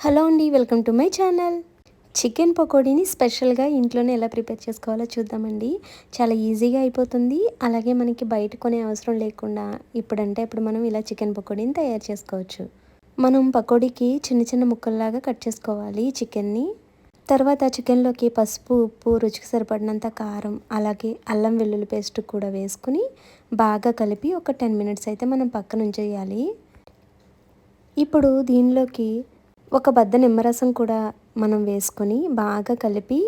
Hello అండి welcome to my channel. Chicken పకోడీని స్పెషల్గా ఇంట్లోనే ఎలా ప్రిపేర్ చేసుకోవాలో చూద్దామండి. చాలా ఈజీగా అయిపోతుంది. అలాగే మనకి బయట కొనే అవసరం లేకుండా ఇప్పుడంటే ఇప్పుడు మనం ఇలా చికెన్ పకోడీని తయారు చేసుకోవచ్చు. మనం పకోడీకి చిన్న చిన్న ముక్కల్లాగా కట్ చేసుకోవాలి చికెన్ని. తర్వాత చికెన్లోకి పసుపు ఉప్పు రుచికి సరిపడినంత కారం అలాగే అల్లం వెల్లుల్లి పేస్ట్ కూడా వేసుకుని బాగా కలిపి ఒక టెన్ మినిట్స్ అయితే మనం పక్కన ఉంచేయాలి ఇప్పుడు దీనిలోకి ఒక బద్ద నిమ్మరసం కూడా మనం వేసుకొని బాగా కలిపి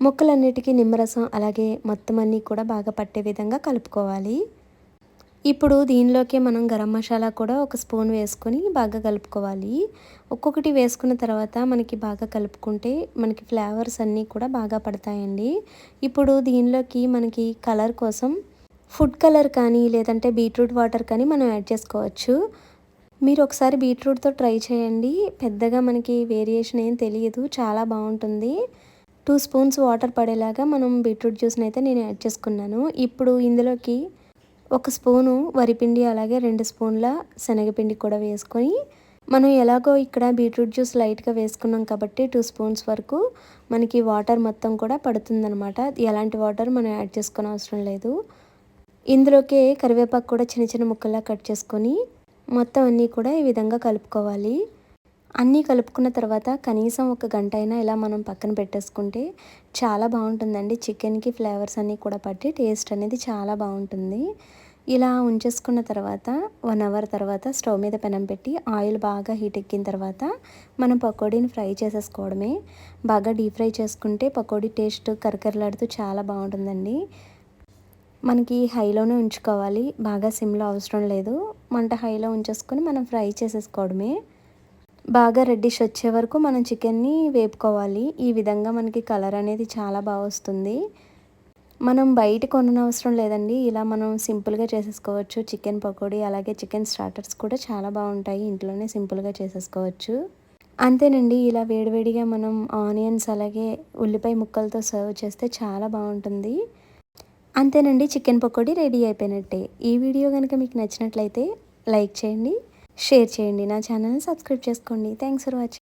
ముక్కలన్నిటికీ నిమ్మరసం అలాగే మొత్తం అన్నీ కూడా బాగా పట్టే విధంగా కలుపుకోవాలి. ఇప్పుడు దీనిలోకి మనం గరం మసాలా కూడా ఒక స్పూన్ వేసుకొని బాగా కలుపుకోవాలి. ఒక్కొక్కటి వేసుకున్న తర్వాత మనకి బాగా కలుపుకుంటే మనకి ఫ్లేవర్స్ అన్నీ కూడా బాగా పడతాయండి. ఇప్పుడు దీనిలోకి మనకి కలర్ కోసం ఫుడ్ కలర్ కానీ లేదంటే బీట్రూట్ వాటర్ కానీ మనం యాడ్ చేసుకోవచ్చు. మీరు ఒకసారి బీట్రూట్తో ట్రై చేయండి. పెద్దగా మనకి వేరియేషన్ ఏం తెలియదు. చాలా బాగుంటుంది. టూ స్పూన్స్ వాటర్ పడేలాగా మనం బీట్రూట్ జ్యూస్ని అయితే నేను యాడ్ చేసుకున్నాను. ఇప్పుడు ఇందులోకి ఒక స్పూను వరిపిండి అలాగే రెండు స్పూన్ల శనగపిండి కూడా వేసుకొని మనం ఎలాగో ఇక్కడ బీట్రూట్ జ్యూస్ లైట్గా వేసుకున్నాం కాబట్టి టూ స్పూన్స్ వరకు మనకి వాటర్ మొత్తం కూడా పడుతుందనమాట ఎలాంటి వాటర్ మనం యాడ్ చేసుకునే అవసరం లేదు. ఇందులోకే కరివేపాకు కూడా చిన్న చిన్న ముక్కల్లా కట్ చేసుకొని మొత్తం అన్నీ కూడా ఈ విధంగా కలుపుకోవాలి. అన్నీ కలుపుకున్న తర్వాత కనీసం ఒక గంట అయినా ఇలా మనం పక్కన పెట్టేసుకుంటే చాలా బాగుంటుందండి. చికెన్కి ఫ్లేవర్స్ అన్నీ కూడా పట్టి టేస్ట్ అనేది చాలా బాగుంటుంది. ఇలా ఉంచేసుకున్న తర్వాత వన్ అవర్ తర్వాత స్టవ్ మీద పెనం పెట్టి ఆయిల్ బాగా హీట్ ఎక్కిన తర్వాత మనం పకోడీని ఫ్రై చేసేసుకోవడమే. బాగా డీప్ ఫ్రై చేసుకుంటే పకోడీ టేస్ట్ కరకరలాడుతూ చాలా బాగుంటుందండి. మనకి హైలోనే ఉంచుకోవాలి. బాగా సిమ్లో అవసరం లేదు. మంట హైలో ఉంచేసుకొని మనం ఫ్రై చేసేసుకోవడమే. బాగా రెడ్డిష్ వచ్చే వరకు మనం చికెన్ని వేపుకోవాలి. ఈ విధంగా మనకి కలర్ అనేది చాలా బాగా వస్తుంది. మనం బయట కొననవసరం లేదండి. ఇలా మనం సింపుల్గా చేసేసుకోవచ్చు. చికెన్ పకోడీ అలాగే చికెన్ స్టార్టర్స్ కూడా చాలా బాగుంటాయి. ఇంట్లోనే సింపుల్గా చేసేసుకోవచ్చు. అంతేనండి. ఇలా వేడివేడిగా మనం ఆనియన్స్ అలాగే ఉల్లిపాయ ముక్కలతో సర్వ్ చేస్తే చాలా బాగుంటుంది. అంతేనండి చికెన్ పకోడీ రెడీ అయిపోయినట్టే. ఈ వీడియో కనుక మీకు నచ్చినట్లయితే లైక్ చేయండి షేర్ చేయండి నా ఛానల్ని సబ్స్క్రైబ్ చేసుకోండి. Thanks for watching.